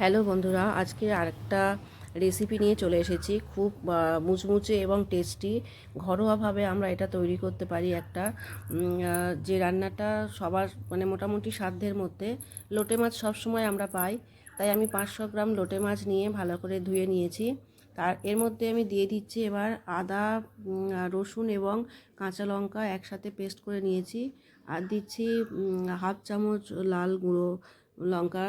Hello বন্ধুরা, আজকে আরেকটা রেসিপি নিয়ে চলে এসেছি। খুব মুচমুচে এবং টেস্টি ঘরোয়াভাবে আমরা এটা তৈরি করতে পারি একটা। যে রান্নাটা সবার মানে মোটামুটি সাধ্যের মধ্যে, লোটে মাছ সবসময় আমরা পাই। তাই আমি পাঁচশো গ্রাম লোটে মাছ নিয়ে ভালো করে ধুয়ে নিয়েছি। তার, এর মধ্যে আমি দিয়ে দিচ্ছি এবার আদা রসুন এবং কাঁচা লঙ্কা একসাথে পেস্ট করে নিয়েছি। আর দিচ্ছি হাফ চামচ লাল গুঁড়ো লঙ্কা।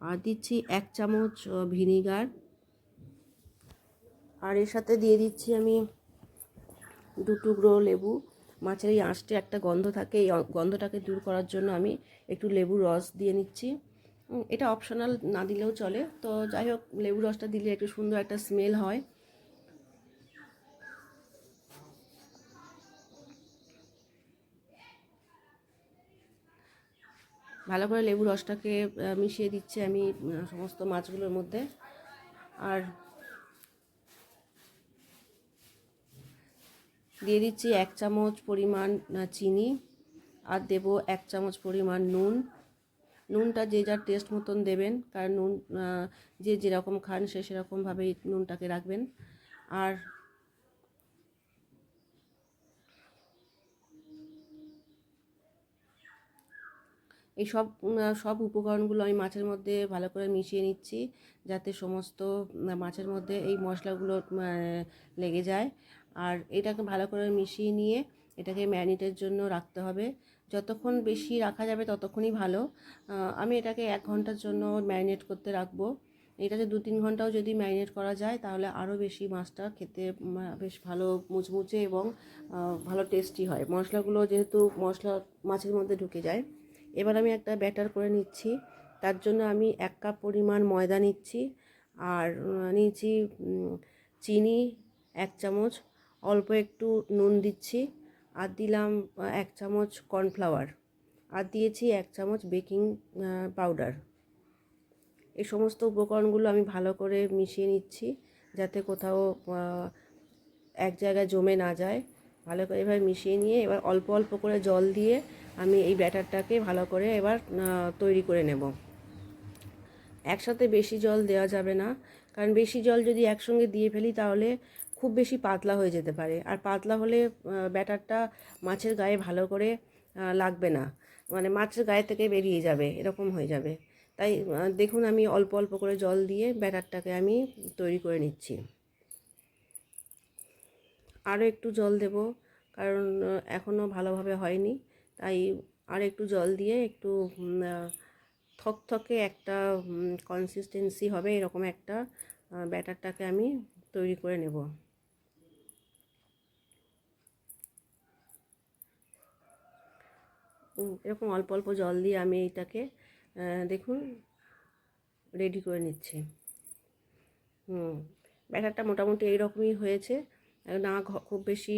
আর দিচ্ছি এক চামচ ভিনিগার। আর এর সাথে দিয়ে দিচ্ছি আমি দু টুকরো লেবু। মাছের এই আঁশটি একটা গন্ধ থাকে, এই গন্ধটাকে দূর করার জন্য আমি একটু লেবু রস দিয়ে নিচ্ছি। এটা অপশনাল না দিলেও চলে। তো যাই হোক, লেবু রসটা দিলে একটু সুন্দর একটা স্মেল হয়। ভালো করে লেবু রসটাকে মিশিয়ে দিচ্ছি আমি সমস্ত মাছগুলোর মধ্যে। আর দিয়ে দিচ্ছি এক চামচ পরিমাণ চিনি আর দেব এক চামচ পরিমাণ নুন। নুনটা যে যার টেস্ট মতন দেবেন, কারণ নুন যে যেরকম খান সে সেরকমভাবেই নুনটাকে রাখবেন। আর এই সব সব উপকরণগুলো আমি মাছের মধ্যে ভালো করে মিশিয়ে নিচ্ছি যাতে সমস্ত মাছের মধ্যে এই মশলাগুলো লেগে যায়। আর এটাকে ভালো করে মিশিয়ে নিয়ে এটাকে ম্যারিনেটের জন্য রাখতে হবে। যতক্ষণ বেশি রাখা যাবে ততক্ষণই ভালো। আমি এটাকে এক ঘণ্টার জন্য ম্যারিনেট করতে রাখব। এটাতে দু তিন ঘন্টাও যদি ম্যারিনেট করা যায় তাহলে আরও বেশি মাছটা খেতে বেশ ভালো মুচমুচে এবং ভালো টেস্টি হয়। মশলাগুলো যেহেতু মশলা মাছের মধ্যে ঢুকে যায়। এবার আমি একটা ব্যাটার করে নিচ্ছি। তার জন্য আমি এক কাপ পরিমাণ ময়দা নিচ্ছি আর নিয়েছি চিনি এক চামচ, অল্প একটু নুন দিচ্ছি আর দিলাম এক চামচ কর্নফ্লাওয়ার আর দিয়েছি এক চামচ বেকিং পাউডার। এই সমস্ত উপকরণগুলো আমি ভালো করে মিশিয়ে নিচ্ছি যাতে কোথাও এক জায়গায় জমে না যায়। ভালো করে এবার মিশিয়ে নিয়ে এবার অল্প অল্প করে জল দিয়ে আমি এই ব্যাটারটাকে ভালো করে এবার তৈরি করে নেব। একসাথে বেশি জল দেওয়া যাবে না, কারণ বেশি জল যদি একসঙ্গে দিয়ে ফেলি তাহলে খুব বেশি পাতলা হয়ে যেতে পারে। আর পাতলা হলে ব্যাটারটা মাছের গায়ে ভালো করে লাগবে না। মানে মাছের গায়ে থেকে বেরিয়ে যাবে, এরকম হয়ে যাবে। তাই দেখুন আমি অল্প অল্প করে জল দিয়ে ব্যাটারটাকে আমি তৈরি করে নিচ্ছি। আরও একটু জল দেব, কারণ এখনও ভালোভাবে হয়নি। তাই আর একটু জল দিয়ে একটু থকথকে একটা কনসিস্টেন্সি হবে এরকম একটা ব্যাটারটাকে আমি তৈরি করে নেব। এরকম অল্প অল্প জল দিয়ে আমি এইটাকে দেখুন রেডি করে নিচ্ছি। হুম, ব্যাটারটা মোটামুটি এইরকমই হয়েছে। না খুব বেশি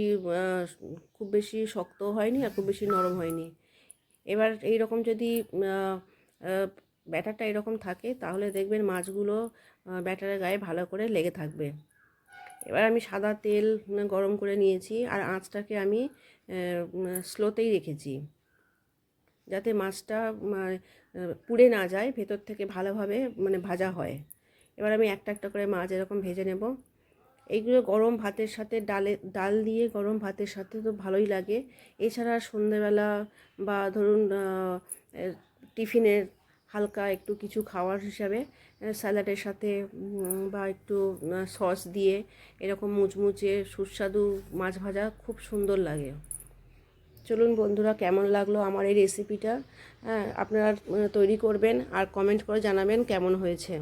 খুব বেশি শক্ত হয়নি আর খুব বেশি নরম হয়নি। এবার এই রকম যদি ব্যাটারটা এরকম থাকে, তাহলে দেখবেন মাছগুলো ব্যাটারের গায়ে ভালো করে লেগে থাকবে। এবার আমি সাদা তেল গরম করে নিয়েছি আর আঁচটাকে আমি স্লোতেই রেখেছি। যাতে মাছটা পুড়ে না যায়, ভেতর থেকে ভালোভাবে মানে ভাজা হয়। এবার আমি একটা একটা করে মাছ এরকম ভেজে নেব। এইগুলো গরম ভাতের সাথে ডালে, ডাল দিয়ে গরম ভাতের সাথে তো ভালোই লাগে। এছাড়া সন্ধেবেলা বা ধরুন টিফিনের হালকা একটু কিছু খাওয়ার হিসাবে স্যালাডের সাথে বা একটু সস দিয়ে এরকম মুচমুচে সুস্বাদু মাছ ভাজা খুব সুন্দর লাগে। চলুন বন্ধুরা, কেমন লাগল আমার এই রেসিপিটা হ্যাঁ আপনারা তৈরি করবেন আর কমেন্ট করে জানাবেন কেমন হয়েছে।